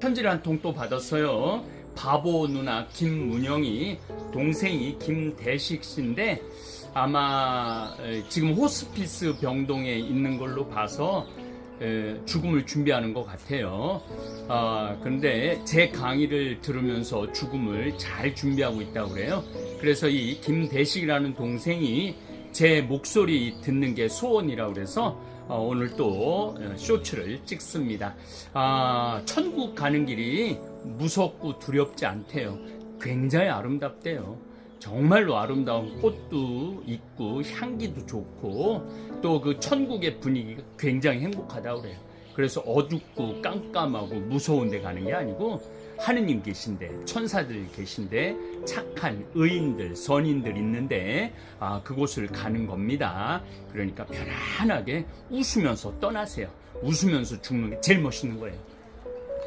편지를 한 통 또 받았어요. 바보 누나 김문영이 동생이 김대식 씨인데 아마 에, 지금 호스피스 병동에 있는 걸로 봐서 에, 죽음을 준비하는 것 같아요. 아, 그런데 제 강의를 들으면서 죽음을 잘 준비하고 있다고 그래요. 그래서 이 김대식이라는 동생이 제 목소리 듣는 게 소원이라고 그래서 어, 오늘 또 어, 쇼츠를 찍습니다. 아, 천국 가는 길이 무섭고 두렵지 않대요. 굉장히 아름답대요. 정말로 아름다운 꽃도 있고 향기도 좋고 또 그 천국의 분위기가 굉장히 행복하다고 그래요. 그래서 어둡고 깜깜하고 무서운 데 가는 게 아니고 하느님 계신데 천사들 계신데 착한 의인들 선인들 있는데 아 그곳을 가는 겁니다. 그러니까 편안하게 웃으면서 떠나세요. 웃으면서 죽는 게 제일 멋있는 거예요.